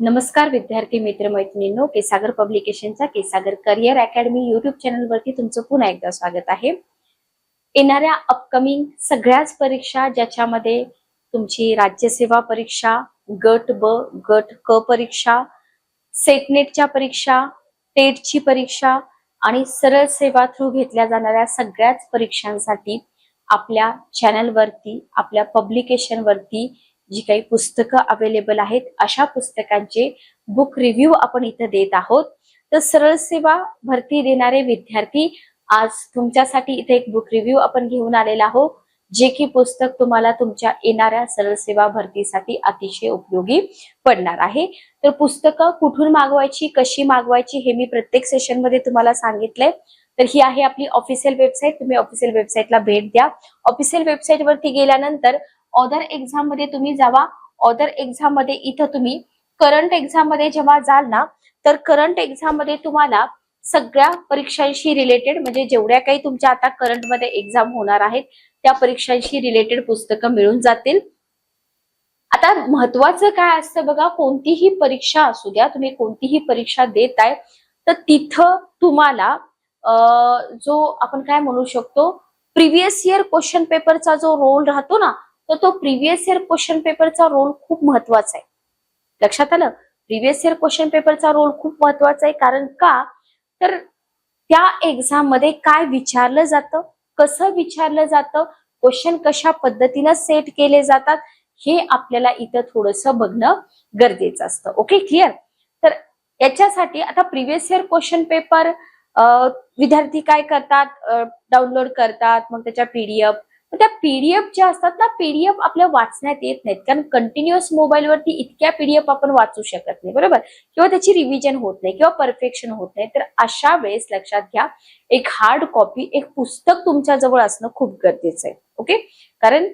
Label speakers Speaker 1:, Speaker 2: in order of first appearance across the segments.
Speaker 1: नमस्कार विद्यार्थी मित्र मैत्रिणींनो केसागर पब्लिकेशनचा केसागर करिअर अकॅडमी युट्यूब चॅनलवरती तुमचं पुन्हा एकदा स्वागत आहे. येणाऱ्या अपकमिंग सगळ्याच परीक्षा ज्याच्यामध्ये तुमची राज्यसेवा परीक्षा गट ब गट क परीक्षा सेटनेटच्या परीक्षा टेटची परीक्षा आणि सरळ सेवा थ्रू घेतल्या जाणाऱ्या सगळ्याच परीक्षांसाठी आपल्या चॅनलवरती आपल्या पब्लिकेशनवरती जी काही पुस्तकं अवेलेबल आहेत अशा पुस्तकांचे बुक रिव्ह्यू आपण इथं देत आहोत. तर सरळ सेवा भरती देणारे विद्यार्थी आज तुमच्यासाठी इथे एक बुक रिव्ह्यू आपण घेऊन आलेला आहोत जे की पुस्तक तुम्हाला तुमच्या येणाऱ्या सरळ सेवा भरतीसाठी अतिशय उपयोगी पडणार आहे. तर पुस्तकं कुठून मागवायची कशी मागवायची हे मी प्रत्येक सेशनमध्ये तुम्हाला सांगितलंय. तर ही आहे आपली ऑफिशियल वेबसाईट तुम्ही ऑफिशियल वेबसाईटला भेट द्या. ऑफिशियल वेबसाईट वरती गेल्यानंतर ऑदर एक्झाममध्ये तुम्ही जावा. ऑदर एक्झाममध्ये इथं तुम्ही करंट एक्झाममध्ये जेव्हा जाल ना तर करंट एक्झाममध्ये तुम्हाला सगळ्या परीक्षांशी रिलेटेड म्हणजे जेवढ्या काही तुमच्या आता करंटमध्ये एक्झाम होणार आहेत त्या परीक्षांशी रिलेटेड पुस्तकं मिळून जातील. आता महत्वाचं काय असतं बघा कोणतीही परीक्षा असू द्या तुम्ही कोणतीही परीक्षा देत आहे तर तिथं तुम्हाला जो आपण काय म्हणू शकतो प्रिव्हियस इयर क्वेश्चन पेपरचा जो रोल राहतो ना तर तो प्रिव्हियस इयर क्वेश्चन पेपरचा रोल खूप महत्त्वाचा आहे. लक्षात आलं? प्रिव्हियस इयर क्वेश्चन पेपरचा रोल खूप महत्त्वाचा आहे. कारण का? तर त्या एक्झाममध्ये काय विचारलं जातं? कसं विचारलं जातं? क्वेश्चन कशा पद्धतीनं सेट केले जातात? हे आपल्याला इथं थोडस बघणं गरजेचं असतं. ओके क्लिअर तर याच्यासाठी आता प्रिव्हियस इयर क्वेश्चन पेपर विद्यार्थी काय करतात? डाउनलोड करतात. मग त्याच्या पीडीएफ त्या पीडीएफ ज्या असतात ना पीडीएफ आपल्या वाचण्यात येत नाहीत. कारण कंटिन्युअस मोबाईलवरती इतक्या पीडीएफ आपण वाचू शकत नाही बरोबर? किंवा त्याची रिव्हिजन होत नाही किंवा परफेक्शन होत नाही. तर अशा वेळेस लक्षात घ्या एक हार्ड कॉपी एक पुस्तक तुमच्या जवळ असणं खूप गरजेचं आहे. ओके कारण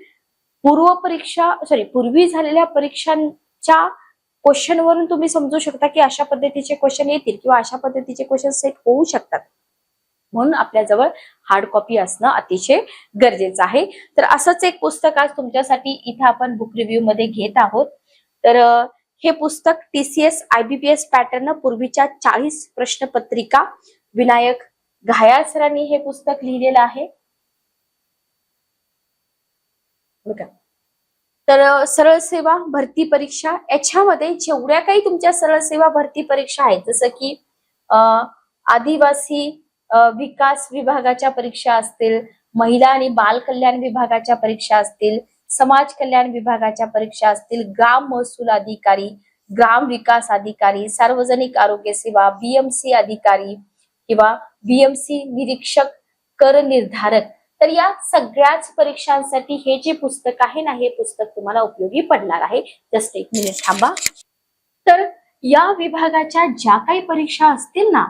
Speaker 1: पूर्व परीक्षा सॉरी पूर्वी झालेल्या परीक्षांच्या क्वेश्चन वरून तुम्ही समजू शकता की अशा पद्धतीचे क्वेश्चन येतील किंवा अशा पद्धतीचे क्वेश्चन सेट होऊ शकतात. म्हणून आपल्याजवळ हार्ड कॉपी असणं अतिशय गरजेचं आहे. तर असंच एक पुस्तक आज तुमच्यासाठी इथे आपण बुक रिव्ह्यू मध्ये घेत आहोत. तर हे पुस्तक टीसीएस आयबीपीएस पॅटर्न पूर्वीच्या चाळीस प्रश्नपत्रिका विनायक घायाळ सरांनी हे पुस्तक लिहिलेलं आहे. तर सरळ सेवा भरती परीक्षा याच्यामध्ये जेवढ्या काही तुमच्या सरळ सेवा भरती परीक्षा आहेत जसं की आदिवासी विकास विभागाच्या परीक्षा असतील महिला आणि बाल कल्याण विभागाच्या परीक्षा असतील समाज कल्याण विभागाच्या परीक्षा असतील ग्राम महसूल अधिकारी ग्राम विकास अधिकारी सार्वजनिक आरोग्य सेवा बीएमसी अधिकारी किंवा बीएमसी निरीक्षक कर निर्धारक. तर या सगळ्याच परीक्षांसाठी हे जे पुस्तक आहे ना हे पुस्तक तुम्हाला उपयोगी पडणार आहे. जस्ट एक मिनिट थांबा. तर या विभागाच्या ज्या काही परीक्षा असतील ना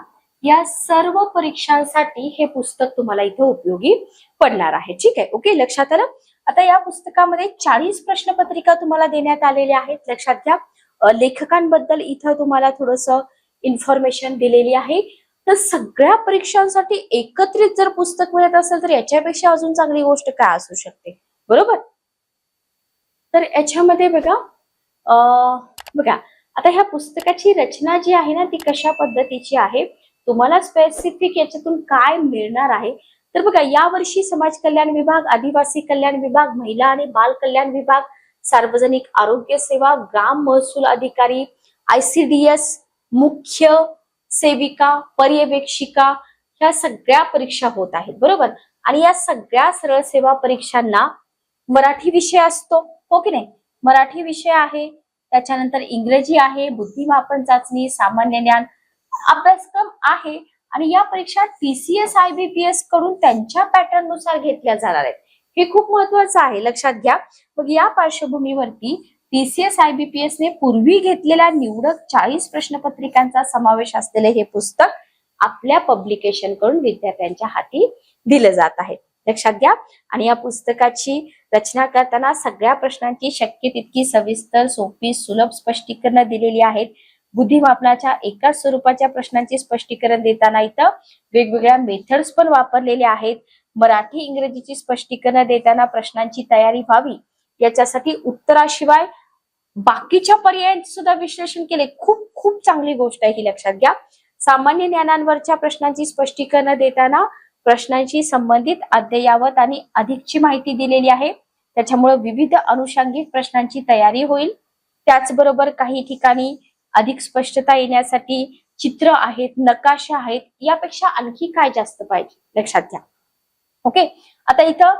Speaker 1: या सर्व परीक्षांसाठी हे पुस्तक तुम्हाला इथे उपयोगी पडणार आहे. ठीक आहे? ओके? लक्षात आलं? आता या पुस्तकामध्ये चाळीस प्रश्नपत्रिका तुम्हाला देण्यात आलेल्या आहेत. लक्षात घ्या. लेखकांबद्दल इथं तुम्हाला थोडस इन्फॉर्मेशन दिलेली आहे. तर सगळ्या परीक्षांसाठी एकत्रित जर पुस्तक मिळत असेल तर याच्यापेक्षा अजून चांगली गोष्ट काय असू शकते? बरोबर? तर याच्यामध्ये बघा बघा. आता ह्या पुस्तकाची रचना जी आहे ना ती कशा पद्धतीची आहे? तुम्हाला स्पेसिफिक याच्यातून काय मिळणार आहे? तर बघा यावर्षी समाज कल्याण विभाग आदिवासी कल्याण विभाग महिला आणि बाल कल्याण विभाग सार्वजनिक आरोग्य सेवा ग्राम महसूल अधिकारी आयसीडीएस मुख्य सेविका पर्यवेक्षिका ह्या सगळ्या परीक्षा होत आहेत बरोबर? आणि या सगळ्या सरळ सेवा परीक्षांना मराठी विषय असतो हो की नाही? मराठी विषय आहे त्याच्यानंतर इंग्रजी आहे बुद्धिमापन चाचणी सामान्य ज्ञान अभ्यासक्रम आहे आणि या परीक्षा टीसीएस आयबीपीएसकडून त्यांच्या पॅटर्ननुसार घेतल्या जाणार आहेत. हे खूप महत्वाचं आहे लक्षात घ्या. मग या पार्श्वभूमीवरती टीसीएस आयबीपीएस ने पूर्वी घेतलेल्या निवडक चाळीस प्रश्नपत्रिकांचा समावेश असलेले हे पुस्तक आपल्या पब्लिकेशनकडून विद्यार्थ्यांच्या हाती दिलं जात आहे. लक्षात घ्या. आणि या पुस्तकाची रचना करताना सगळ्या प्रश्नांची शक्य तितकी सविस्तर सोपी सुलभ स्पष्टीकरण दिलेली आहेत. बुद्धिमापनाच्या एकाच स्वरूपाच्या प्रश्नांचे स्पष्टीकरण देताना इथं वेगवेगळ्या मेथड्स पण वापरलेल्या आहेत. मराठी इंग्रजीची स्पष्टीकरण देताना प्रश्नांची तयारी व्हावी याच्यासाठी उत्तराशिवाय बाकीच्या पर्यायांचे सुद्धा विश्लेषण केले. खूप खूप चांगली गोष्ट आहे ही लक्षात घ्या. सामान्य ज्ञानांवरच्या प्रश्नांची स्पष्टीकरण देताना प्रश्नांशी संबंधित अद्ययावत आणि अधिकची माहिती दिलेली आहे. त्याच्यामुळे विविध अनुषंगिक प्रश्नांची तयारी होईल. त्याचबरोबर काही ठिकाणी अधिक स्पष्टता येण्यासाठी चित्र आहेत नकाशा आहेत यापेक्षा आणखी काय जास्त पाहिजे? लक्षात घ्या. ओके आता इथं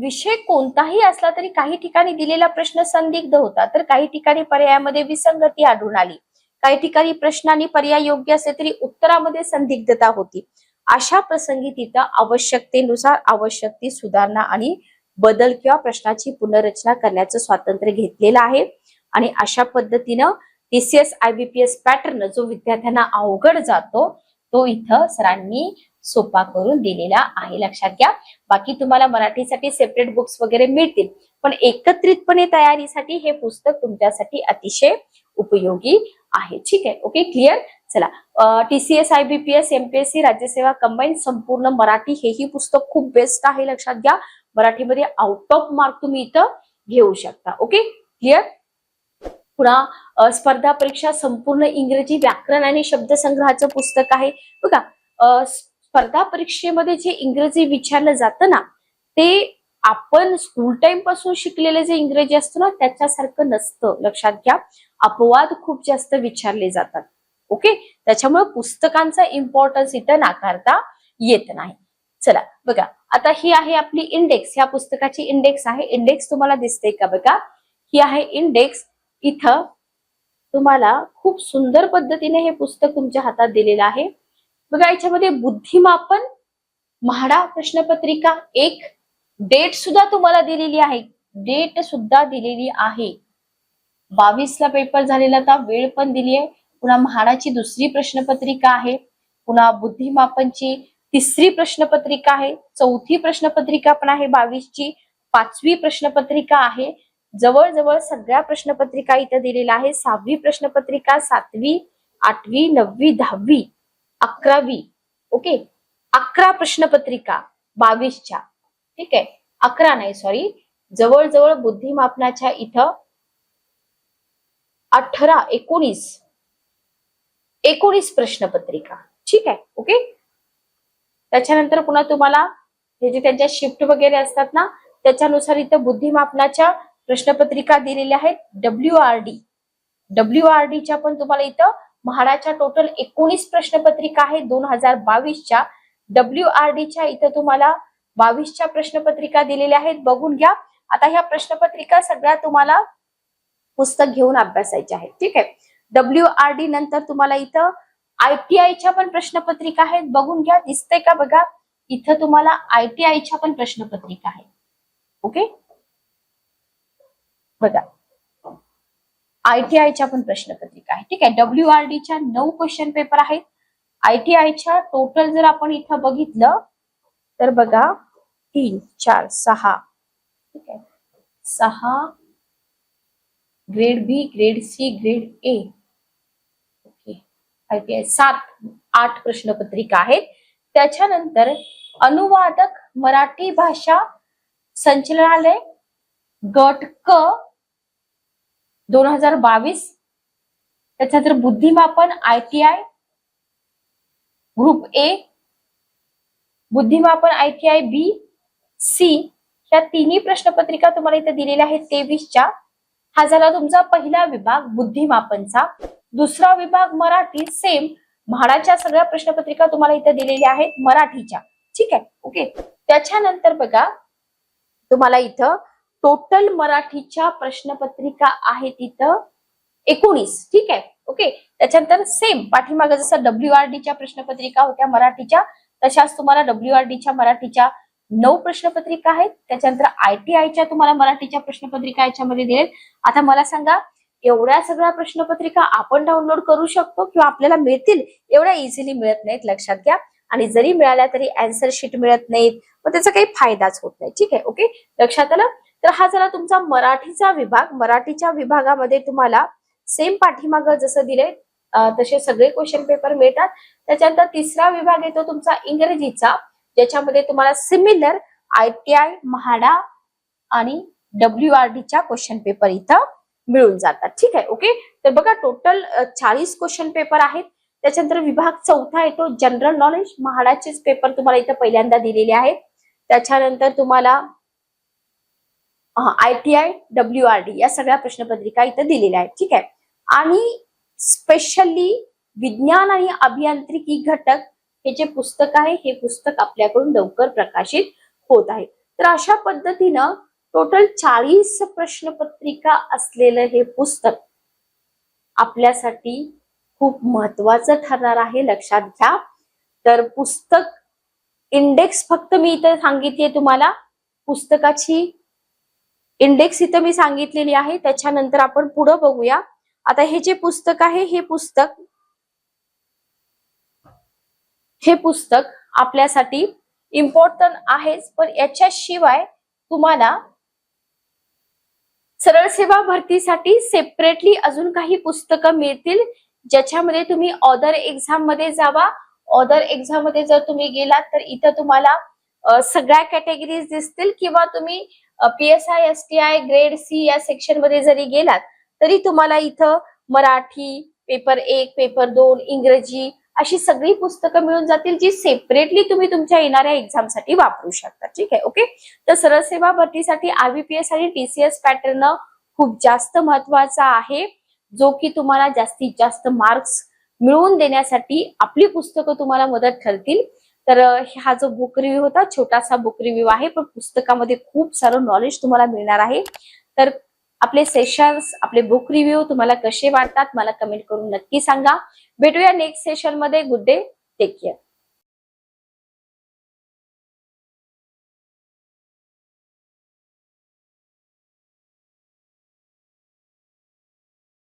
Speaker 1: विषय कोणताही असला तरी काही ठिकाणी दिलेला प्रश्न संदिग्ध होता तर काही ठिकाणी पर्यायामध्ये विसंगती आढळून आली. काही ठिकाणी प्रश्नांनी पर्याय योग्य असले तरी उत्तरामध्ये संदिग्धता होती. अशा प्रसंगी तिथं आवश्यकतेनुसार आवश्यक ती सुधारणा आणि बदल किंवा प्रश्नाची पुनर्रचना करण्याचं स्वातंत्र्य घेतलेलं आहे. आणि अशा पद्धतीनं टीसीएस आयबीपीएस पॅटर्न जो विद्यार्थ्यांना अवघड जातो तो इथं सरांनी सोपा करून दिलेला आहे. लक्षात घ्या. बाकी तुम्हाला मराठीसाठी सेपरेट बुक्स वगैरे मिळतील पण एकत्रितपणे तयारीसाठी हे पुस्तक तुमच्यासाठी अतिशय उपयोगी आहे. ठीक आहे. ओके क्लिअर चला. टीसीएस आयबीपीएस एमपीएससी राज्यसेवा कंबाईन संपूर्ण मराठी हेही पुस्तक खूप बेस्ट आहे. लक्षात घ्या. मराठीमध्ये आउट ऑफ मार्क तुम्ही इथं घेऊ शकता. ओके क्लिअर पुन्हा स्पर्धा परीक्षा संपूर्ण इंग्रजी व्याकरण आणि शब्दसंग्रहाचं पुस्तक आहे. बघा स्पर्धा परीक्षेमध्ये जे इंग्रजी विचारलं जातं ना ते आपण स्कूल टाइमपासून शिकलेले जे इंग्रजी असतं ना त्याच्यासारखं नसतं. लक्षात घ्या अपवाद खूप जास्त विचारले जातात. ओके? त्याच्यामुळे पुस्तकांचा इम्पॉर्टन्स इथं नाकारता येत नाही. चला बघा. आता ही आहे आपली इंडेक्स ह्या पुस्तकाची इंडेक्स आहे. इंडेक्स तुम्हाला दिसते का बघा? ही आहे इंडेक्स इथं तुम्हाला खूप सुंदर पद्धतीने हे पुस्तक तुमच्या हातात दिलेलं आहे. बघा याच्यामध्ये बुद्धिमापन म्हाडा प्रश्नपत्रिका एक डेट सुद्धा तुम्हाला दिलेली आहे. डेट सुद्धा दिलेली आहे. बावीस ला पेपर झालेला आता वेळ पण दिली आहे. पुन्हा म्हाडाची दुसरी प्रश्नपत्रिका आहे. पुन्हा बुद्धिमापनची तिसरी प्रश्नपत्रिका आहे. चौथी प्रश्नपत्रिका पण आहे बावीसची. पाचवी प्रश्नपत्रिका आहे. जवळजवळ सगळ्या प्रश्नपत्रिका इथं दिलेल्या आहे सहावी प्रश्नपत्रिका सातवी आठवी नववी दहावी अकरावी ओके? अकरा प्रश्नपत्रिका बावीसच्या. ठीक आहे? अकरा नाही सॉरी जवळजवळ बुद्धिमापनाच्या इथं अठरा एकोणीस एकोणीस प्रश्नपत्रिका. ठीक आहे? ओके? त्याच्यानंतर पुन्हा तुम्हाला हे जे त्यांच्या शिफ्ट वगैरे असतात ना त्याच्यानुसार इथं बुद्धिमापनाच्या प्रश्नपत्रिका दिलेल्या आहेत W R D W R डीच्या पण तुम्हाला इथं म्हाडाच्या टोटल एकोणीस प्रश्नपत्रिका आहेत दोन हजार बावीसच्या. डब्ल्यू आर डीच्या इथं तुम्हाला बावीसच्या प्रश्नपत्रिका दिलेल्या आहेत. बघून घ्या. आता ह्या प्रश्नपत्रिका सगळ्या तुम्हाला पुस्तक घेऊन अभ्यासायच्या आहेत. ठीक आहे? डब्ल्यू आर डी नंतर तुम्हाला इथं आयटीआयच्या पण प्रश्नपत्रिका आहेत. बघून घ्या. दिसतंय का बघा? इथं तुम्हाला आयटीआयच्या पण प्रश्नपत्रिका आहेत. ओके? बघा. आयटीआयच्या पण प्रश्नपत्रिका आहे. ठीक आहे. डब्ल्यू आर डीच्या नऊ क्वेश्चन पेपर आहेत. आयटीआयच्या टोटल जर आपण इथं बघितलं तर बघा तीन चार सहा. ठीक आहे. सहा grade B grade C grade A okay. ITI सात आठ प्रश्नपत्रिका आहेत. त्याच्यानंतर अनुवादक मराठी भाषा संचलनालय गट क दोन हजार बावीस. त्याच्यानंतर बुद्धिमापन I T I group A. बुद्धिमापन I T I B. C. ह्या तिन्ही प्रश्नपत्रिका तुम्हाला इथे दिलेल्या आहेत. तेवीसच्या. हा झाला तुमचा पहिला विभाग बुद्धिमापनचा. दुसरा विभाग मराठी सेम म्हाडाच्या सगळ्या प्रश्नपत्रिका तुम्हाला इथे दिलेल्या आहेत मराठीच्या. ठीक आहे? ओके? त्याच्यानंतर बघा तुम्हाला इथं टोटल मराठीच्या प्रश्नपत्रिका आहे तिथं एकोणीस. ठीक आहे? ओके त्याच्यानंतर सेम पाठीमागे जसं डब्ल्यू आर डीच्या प्रश्नपत्रिका होत्या मराठीच्या तशाच तुम्हाला डब्ल्यू आर डीच्या मराठीच्या नऊ प्रश्नपत्रिका आहेत. त्याच्यानंतर आयटीआयच्या तुम्हाला मराठीच्या प्रश्नपत्रिका याच्यामध्ये दिलेत. आता मला सांगा एवढ्या सगळ्या प्रश्नपत्रिका आपण डाउनलोड करू शकतो किंवा आपल्याला मिळतील? एवढ्या इझिली मिळत नाहीत लक्षात घ्या. आणि जरी मिळाल्या तरी अँसर शीट मिळत नाहीत. मग त्याचा काही फायदाच होत नाही. ठीक आहे? ओके लक्षात आलं? तर हा झाला तुमचा मराठीचा विभाग. मराठीच्या विभागामध्ये तुम्हाला सेम पाठीमागं जसं दिले तसे सगळे क्वेश्चन पेपर मिळतात. त्याच्यानंतर तिसरा विभाग येतो तुमचा इंग्रजीचा ज्याच्यामध्ये तुम्हाला similar I T I MHADA आणि डब्ल्यू आर डीच्या क्वेश्चन पेपर इथं मिळून जातात. ठीक आहे ओके तर बघा टोटल चाळीस क्वेश्चन पेपर आहेत. त्याच्यानंतर विभाग चौथा येतो जनरल नॉलेज म्हाडाचेच पेपर तुम्हाला इथं पहिल्यांदा दिलेले आहेत. त्याच्यानंतर तुम्हाला I T I W R D या सगळ्या प्रश्नपत्रिका इथं दिलेल्या आहेत. ठीक आहे? आणि स्पेशली विज्ञान आणि अभियांत्रिकी घटक हे जे पुस्तक आहे हे पुस्तक आपल्याकडून लवकर प्रकाशित होत आहे. तर अशा पद्धतीनं टोटल चाळीस प्रश्नपत्रिका असलेलं हे पुस्तक आपल्यासाठी खूप महत्वाचं ठरणार आहे लक्षात घ्या. तर पुस्तक इंडेक्स फक्त मी इथं सांगितली तुम्हाला. पुस्तकाची इंडेक्स इथं मी सांगितलेली आहे त्याच्यानंतर आपण पुढं बघूया. आता हे जे पुस्तक आहे हे पुस्तक हे पुस्तक आपल्यासाठी इम्पॉर्टंट आहेच पण याच्याशिवाय तुम्हाला सरळ सेवा भरतीसाठी सेपरेटली अजून काही पुस्तकं मिळतील ज्याच्यामध्ये तुम्ही ऑदर एक्झाममध्ये जावा. ऑदर एक्झाममध्ये जर तुम्ही गेलात तर इथं तुम्हाला सगळ्या कॅटेगरीज दिसतील किंवा तुम्ही P S I S T I grade C या सेक्शनमध्ये जरी गेलात तरी तुम्हाला इथं मराठी पेपर एक पेपर दोन इंग्रजी अशी सगळी पुस्तकं मिळून जातील जी सेपरेटली तुम्ही तुमच्या येणाऱ्या एक्झामसाठी वापरू शकता. ठीक आहे ओके तर सरळ सेवा भरतीसाठी आरबीपीएस आणि टीसीएस पॅटर्न खूप जास्त महत्त्वाचा आहे जो की तुम्हाला जास्तीत जास्त मार्क्स मिळवून देण्यासाठी आपली पुस्तकं तुम्हाला मदत ठरतील तर हा जो बुक रिव्ह्यू होता छोटासा बुक रिव्ह्यू आहे पण पुस्तकामध्ये खूप सारं नॉलेज तुम्हाला मिळणार आहे. तर आपले सेशन्स आपले बुक रिव्ह्यू तुम्हाला कसे वाटतात मला कमेंट करून नक्की सांगा. भेटूया नेक्स्ट सेशनमध्ये. Good day take care